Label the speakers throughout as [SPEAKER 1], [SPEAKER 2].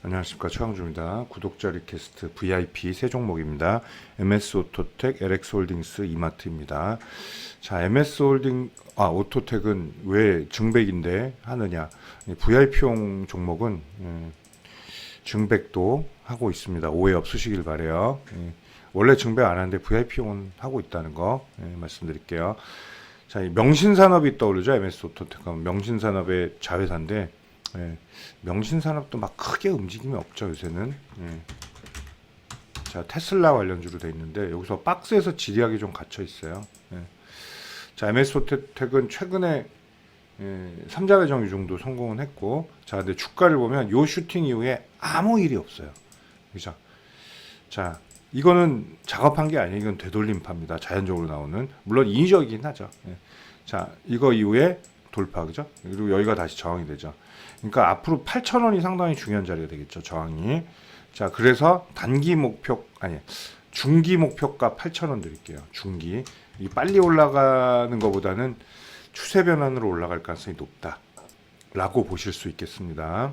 [SPEAKER 1] 안녕하십니까 최강주입니다. 구독자 리퀘스트 VIP 세 종목입니다. MS 오토텍, LX 홀딩스, 이마트입니다. 자, MS 홀딩 아 오토텍은 왜 증백인데 하느냐? VIP용 종목은 음, 증백도 하고 있습니다. 오해 없으시길 바래요. 예, 원래 증백 안 하는데 VIP용은 하고 있다는 거 예, 말씀드릴게요. 자, 이 명신산업이 떠오르죠. MS 오토텍은 명신산업의 자회사인데 예, 명신 산업도 막 크게 움직임이 없죠 요새는. 예. 자 테슬라 관련주로 돼 있는데 여기서 박스에서 지리하게 좀 갇혀 있어요. 예. 자 MS 오토텍은 최근에 예, 3자 배정 유종도 성공은 했고 자 근데 주가를 보면 요 슈팅 이후에 아무 일이 없어요. 그죠? 자 이거는 작업한 게 아니에요. 이건 되돌림파입니다. 자연적으로 나오는 물론 인위적이긴 하죠. 예. 자 이거 이후에 돌파 그죠? 그리고 여기가 다시 저항이 되죠. 그러니까 앞으로 8,000원이 상당히 중요한 자리가 되겠죠. 저항이. 자, 그래서 단기 목표 아니 중기 목표가 8,000원 드릴게요. 중기. 이 빨리 올라가는 것보다는 추세 변환으로 올라갈 가능성이 높다 라고 보실 수 있겠습니다.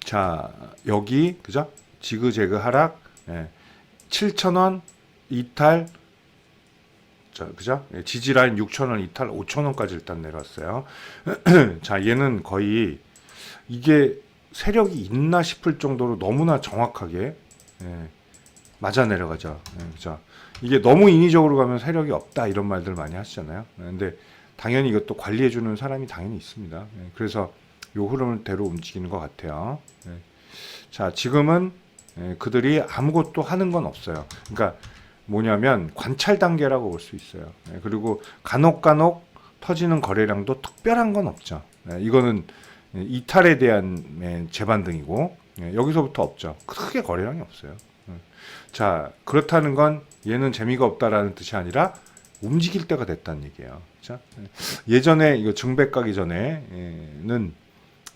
[SPEAKER 1] 자, 여기 그죠? 지그재그 하락 예. 7,000원 이탈 자, 그죠? 예, 지지 라인 6,000원 이탈 5,000원까지 일단 내려왔어요. 자, 얘는 거의 이게 세력이 있나 싶을 정도로 너무나 정확하게 예, 맞아 내려가죠. 예, 그죠? 이게 너무 인위적으로 가면 세력이 없다 이런 말들 많이 하시잖아요. 예, 근데 당연히 이것도 관리해 주는 사람이 당연히 있습니다. 예, 그래서 요 흐름을 대로 움직이는 것 같아요. 예. 자, 지금은 예, 그들이 아무것도 하는 건 없어요. 그러니까 뭐냐면 관찰 단계라고 볼 수 있어요. 예, 그리고 간혹 간혹 터지는 거래량도 특별한 건 없죠. 예, 이거는 이탈에 대한 예, 재반등이고 예, 여기서부터 없죠. 크게 거래량이 없어요. 예. 자 그렇다는 건 얘는 재미가 없다라는 뜻이 아니라 움직일 때가 됐다는 얘기예요. 자, 예전에 이거 증백 가기 전에는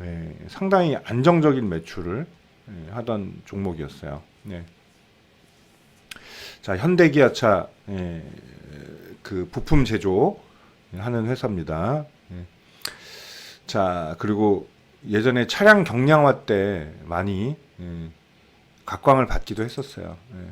[SPEAKER 1] 예, 상당히 안정적인 매출을 예, 하던 종목이었어요. 예. 자, 현대기아차 예, 그 부품 제조 하는 회사입니다. 예. 자, 그리고 예전에 차량 경량화 때 많이 예, 각광을 받기도 했었어요. 예.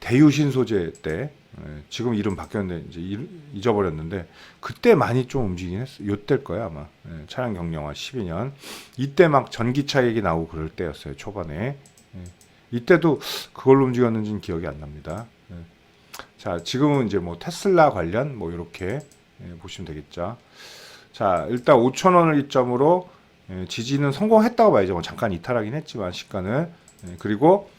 [SPEAKER 1] 대유신 소재 때 예, 지금 이름 바뀌었는데 이제 이- 잊어버렸는데 그때 많이 좀 움직이긴 했어. 요때일 거야 아마. 예, 차량 경량화 12년 이때 막 전기차 얘기 나오고 그럴 때였어요 초반에. 예. 이때도 그걸로 움직였는지는 기억이 안 납니다. 예. 자, 지금은 이제 뭐 테슬라 관련 뭐 이렇게 예, 보시면 되겠죠. 자, 일단 5천 원을 이점으로 예, 지지는 성공했다고 봐야죠. 뭐 잠깐 이탈하긴 했지만 시가는 예, 그리고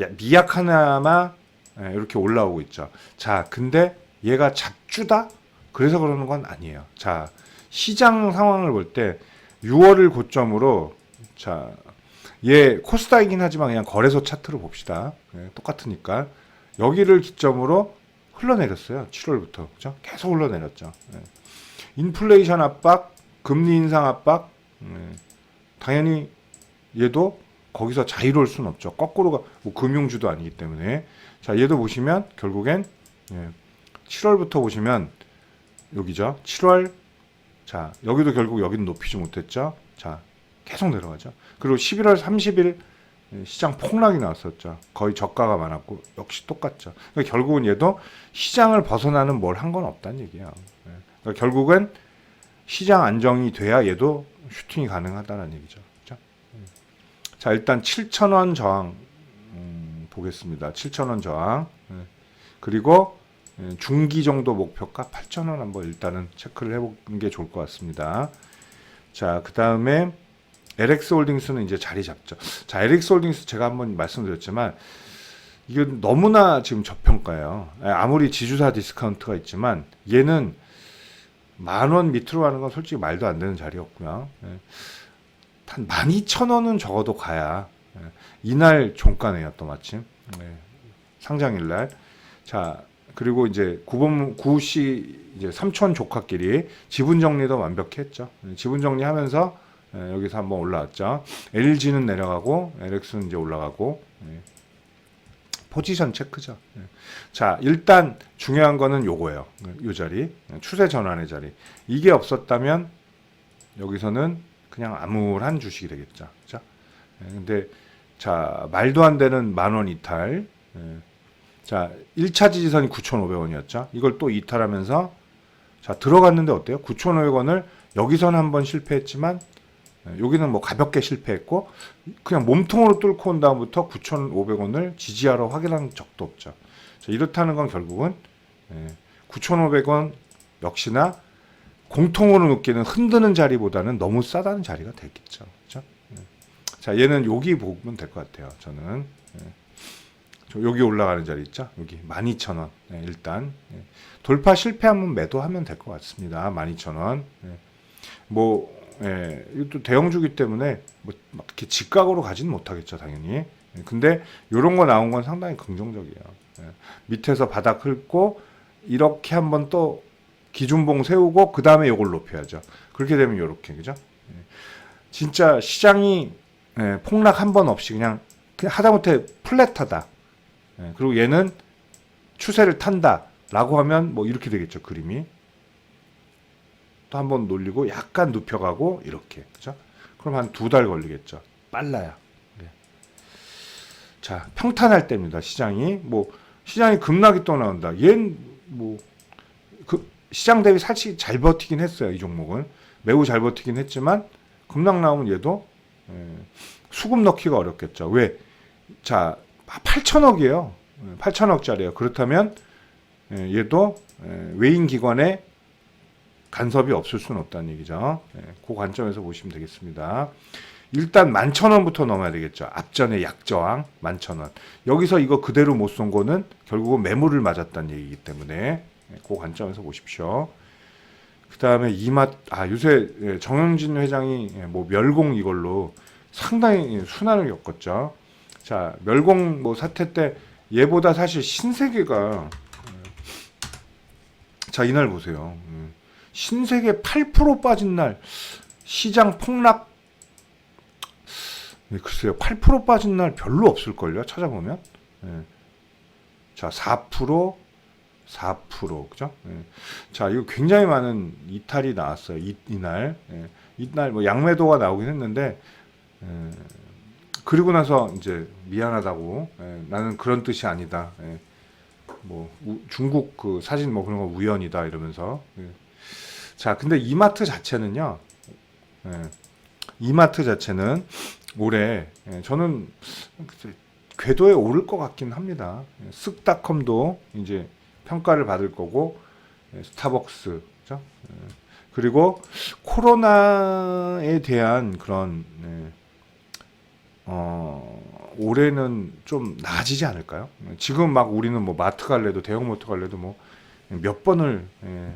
[SPEAKER 1] 야- 미약 하나마 예, 이렇게 올라오고 있죠. 자, 근데 얘가 잡주다? 그래서 그러는 건 아니에요. 자, 시장 상황을 볼 때 6월을 고점으로 자, 얘 코스닥이긴 하지만 그냥 거래소 차트로 봅시다. 예, 똑같으니까 여기를 기점으로 흘러내렸어요. 7월부터 그죠? 계속 흘러내렸죠. 예. 인플레이션 압박, 금리 인상 압박, 예. 당연히 얘도 거기서 자유로울 수는 없죠. 거꾸로가 뭐 금융주도 아니기 때문에 자 얘도 보시면 결국엔 예, 7월부터 보시면 여기죠. 7월 자 여기도 결국 여기는 높이지 못했죠. 자 계속 내려가죠. 그리고 11월 30일 예, 시장 폭락이 나왔었죠. 거의 저가가 많았고 역시 똑같죠. 그러니까 결국은 얘도 시장을 벗어나는 뭘 한 건 없다는 얘기야. 예. 그러니까 결국은 시장 안정이 돼야 얘도 슈팅이 가능하다는 얘기죠. 그죠? 음. 자 일단 7,000원 저항 음, 보겠습니다. 7,000원 저항 예. 그리고 예, 중기 정도 목표가 8,000원 한번 일단은 체크를 해보는 게 좋을 것 같습니다. 자, 그 다음에 LX 홀딩스는 이제 자리 잡죠. 자, LX 홀딩스 제가 한번 말씀드렸지만 이건 너무나 지금 저평가예요. 예, 아무리 지주사 디스카운트가 있지만 얘는 만 원 밑으로 가는 건 솔직히 말도 안 되는 자리였고요. 예. 한 12,000원은 적어도 가야 예. 이날 종가네요, 또 마침. 예. 상장일 날. 자, 그리고 이제 구분 구시 이제 삼촌 조카끼리 지분 정리도 완벽히 했죠. 예, 지분 정리하면서 예, 여기서 한번 올라왔죠. LG는 내려가고 LX는 이제 올라가고 예. 포지션 체크죠. 예. 자, 일단 중요한 거는 요거예요. 요 자리 예, 추세 전환의 자리. 이게 없었다면 여기서는 그냥 암울한 주식이 되겠죠. 예, 근데 자 말도 안 되는 만원 이탈. 예. 자 1차 지지선이 9,500원이었죠. 이걸 또 이탈하면서 자 들어갔는데 어때요? 9,500원을 여기서는 한번 실패했지만 예, 여기는 뭐 가볍게 실패했고 그냥 몸통으로 뚫고 온 다음부터 9,500원을 지지하러 확인한 적도 없죠. 자, 이렇다는 건 결국은 예, 9,500원 역시나 공통으로 느끼는 흔드는 자리보다는 너무 싸다는 자리가 됐겠죠. 그렇죠? 예. 자, 얘는 여기 보면 될 것 같아요. 저는 예. 저 여기 올라가는 자리 있죠? 여기 12,000원. 예, 일단 예. 돌파 실패하면 매도하면 될 것 같습니다. 12,000원. 예. 뭐 예, 이것도 대형주기 때문에 뭐 막 이렇게 직각으로 가지는 못하겠죠, 당연히. 예, 근데 이런 거 나온 건 상당히 긍정적이에요. 예, 밑에서 바닥 긁고 이렇게 한번 또 기준봉 세우고 그 다음에 이걸 높여야죠. 그렇게 되면 이렇게 그죠? 예, 진짜 시장이 예, 폭락 한 번 없이 그냥, 그냥 하다못해 플랫하다. 예, 그리고 얘는 추세를 탄다라고 하면 뭐 이렇게 되겠죠 그림이. 또 한 번 놀리고 약간 눕혀가고 이렇게 그죠? 그럼 한 두 달 걸리겠죠. 빨라야. 네. 자 평탄할 때입니다. 시장이 뭐 시장이 급락이 또 나온다. 얜뭐 그 시장 대비 사실 잘 버티긴 했어요. 이 종목은 매우 잘 버티긴 했지만 급락 나오면 얘도 예, 수급 넣기가 어렵겠죠. 왜? 자 8천억이에요. 8천억짜리예요. 그렇다면 예, 얘도 예, 외인 기관에 간섭이 없을 수는 없다는 얘기죠. 예, 그 관점에서 보시면 되겠습니다. 일단 만천원부터 넘어야 되겠죠. 앞전에 약저항 만천원. 여기서 이거 그대로 못 쏜 거는 결국은 매물을 맞았다는 얘기이기 때문에 예, 그 관점에서 보십시오. 그 다음에 이마 아 요새 예, 정영진 회장이 예, 뭐 멸공 이걸로 상당히 예, 순환을 겪었죠. 자 멸공 뭐 사태 때 얘보다 사실 신세계가 자 이날 보세요. 음. 신세계 8% 빠진 날 시장 폭락 네, 글쎄요 8% 빠진 날 별로 없을걸요 찾아보면 예. 자4% 4% 그죠? 예. 자 이거 굉장히 많은 이탈이 나왔어요 이, 이날 예. 이날 뭐 양매도가 나오긴 했는데 예. 그리고 나서 이제 미안하다고 예. 나는 그런 뜻이 아니다 예. 뭐 우- 중국 그 사진 뭐 그런 거 우연이다 이러면서 예. 자, 근데 이마트 자체는요, 예, 이마트 자체는 올해 예, 저는 궤도에 오를 것 같긴 합니다. 예, 쓱닷컴도 이제 평가를 받을 거고 예, 스타벅스, 그죠? 예, 그리고 코로나에 대한 그런 예, 어, 올해는 좀 나아지지 않을까요? 예, 지금 막 우리는 뭐 마트 갈래도 대형 마트 갈래도 뭐 몇 번을 예,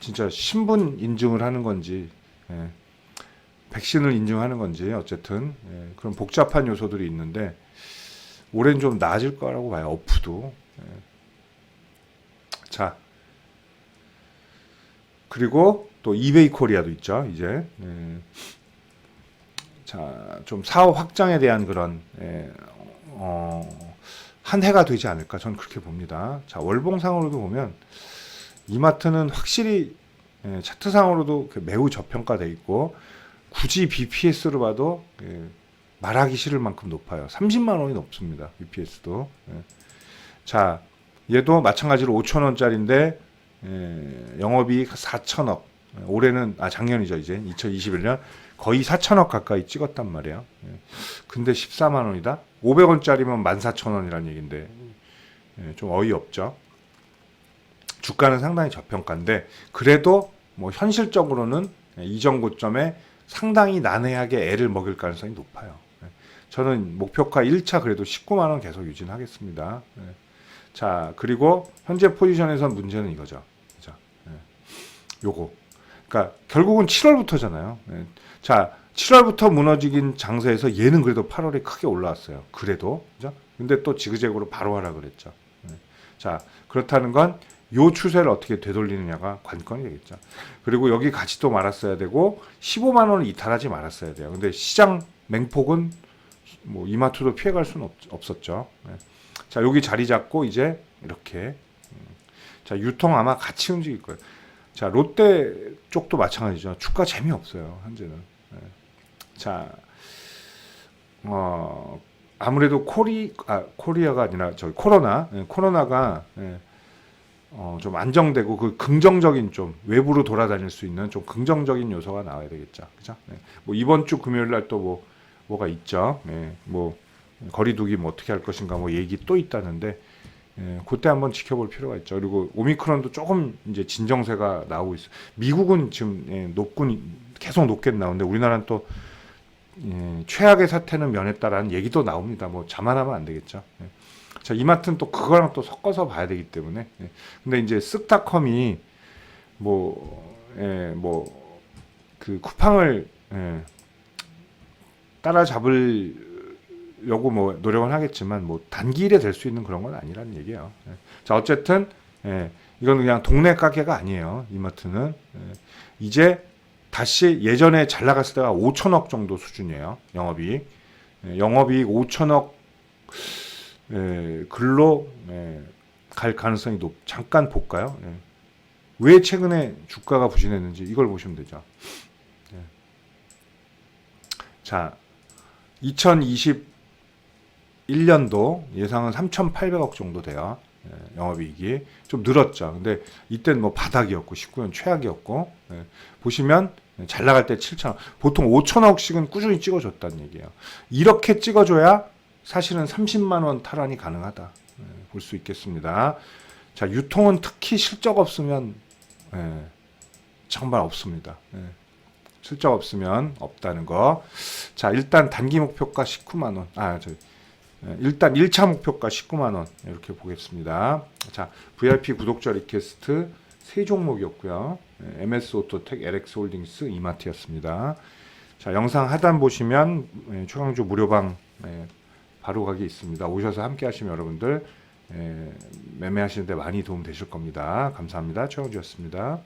[SPEAKER 1] 진짜 신분 인증을 하는 건지 예, 백신을 인증하는 건지 어쨌든 예, 그런 복잡한 요소들이 있는데 올해는 좀 나아질 거라고 봐요 어프도 예. 자 그리고 또 이베이 코리아도 있죠 이제 예. 자좀 사업 확장에 대한 그런 예, 어, 한 해가 되지 않을까 저는 그렇게 봅니다 자 월봉상으로도 보면 이마트는 확실히 예, 차트상으로도 그 매우 저평가돼 있고 굳이 BPS로 봐도 예, 말하기 싫을 만큼 높아요. 30만 원이 높습니다. BPS도. 예. 자, 얘도 마찬가지로 5천 원짜리인데 예, 영업이익 4천억. 예, 올해는 아 작년이죠 이제 2021년 거의 4천억 가까이 찍었단 말이에요. 예. 근데 14만 원이다. 500원짜리면 14,000원이라는 얘긴데 예, 좀 어이없죠. 주가는 상당히 저평가인데 그래도 뭐 현실적으로는 이전 고점에 상당히 난해하게 애를 먹일 가능성이 높아요. 예. 저는 목표가 1차 그래도 19만 원 계속 유지는 하겠습니다. 예. 자 그리고 현재 포지션에서 문제는 이거죠. 그죠? 예. 요거. 그러니까 결국은 7월부터잖아요. 예. 자 7월부터 무너지긴 장세에서 얘는 그래도 8월에 크게 올라왔어요. 그래도 그죠? 근데 또 지그재그로 바로 하라 그랬죠. 예. 자 그렇다는 건 요 추세를 어떻게 되돌리느냐가 관건이 되겠죠. 그리고 여기 같이 또 말았어야 되고 15만 원을 이탈하지 말았어야 돼요. 근데 시장 맹폭은 뭐 이마트도 피해갈 수는 없, 없었죠. 네. 자 여기 자리 잡고 이제 이렇게 음. 자 유통 아마 같이 움직일 거예요. 자 롯데 쪽도 마찬가지죠. 주가 재미없어요 현재는. 네. 자 어, 아무래도 코리 아 코리아가 아니라 저 코로나 예, 코로나가 예, 어, 좀 안정되고 그 긍정적인 좀 외부로 돌아다닐 수 있는 좀 긍정적인 요소가 나와야 되겠죠. 그죠? 네. 뭐 이번 주 금요일 날 또 뭐 뭐가 있죠. 네. 뭐 거리두기 뭐 어떻게 할 것인가 뭐 얘기 또 있다는데 예, 그때 한번 지켜볼 필요가 있죠. 그리고 오미크론도 조금 이제 진정세가 나오고 있어요. 미국은 지금 예, 높군 계속 높게 나오는데 우리나라는 또 예, 최악의 사태는 면했다라는 얘기도 나옵니다. 뭐 자만하면 안 되겠죠. 예. 자, 이마트는 또 그거랑 또 섞어서 봐야 되기 때문에. 예. 근데 이제 쓱닷컴이 뭐, 예, 뭐, 그 쿠팡을, 예, 따라잡으려고 뭐 노력은 하겠지만 뭐 단기일에 될 수 있는 그런 건 아니라는 얘기예요. 예. 자, 어쨌든, 예, 이건 그냥 동네 가게가 아니에요. 이마트는. 예. 이제 다시 예전에 잘 나갔을 때가 5천억 정도 수준이에요. 영업이익. 예, 영업이익 5천억 예, 글로 예, 갈 가능성이 높. 잠깐 볼까요? 예. 왜 최근에 주가가 부진했는지 이걸 보시면 되죠. 예. 자, 2021년도 예상은 3,800억 정도 돼요. 예, 영업이익이 좀 늘었죠. 근데 이때는 뭐 바닥이었고 19년 최악이었고 예, 보시면 잘 나갈 때 7천억, 보통 5천억씩은 꾸준히 찍어줬다는 얘기예요. 이렇게 찍어줘야 사실은 30만 원 탈환이 가능하다 예, 볼수 있겠습니다. 자 유통은 특히 실적 없으면 예, 정말 없습니다. 예, 실적 없으면 없다는 거. 자 일단 단기 목표가 19만 원. 아 저. 예, 일단 1차 목표가 19만 원 이렇게 보겠습니다. 자, VIP 구독자 리퀘스트 세 종목이었고요. 예, MS 오토텍, LX 홀딩스, 이마트였습니다. 자, 영상 하단 보시면 예, 최강주 무료방 예, 바로 가기 있습니다. 오셔서 함께 하시면 여러분들 예, 매매하시는데 많이 도움 되실 겁니다. 감사합니다. 최강주였습니다.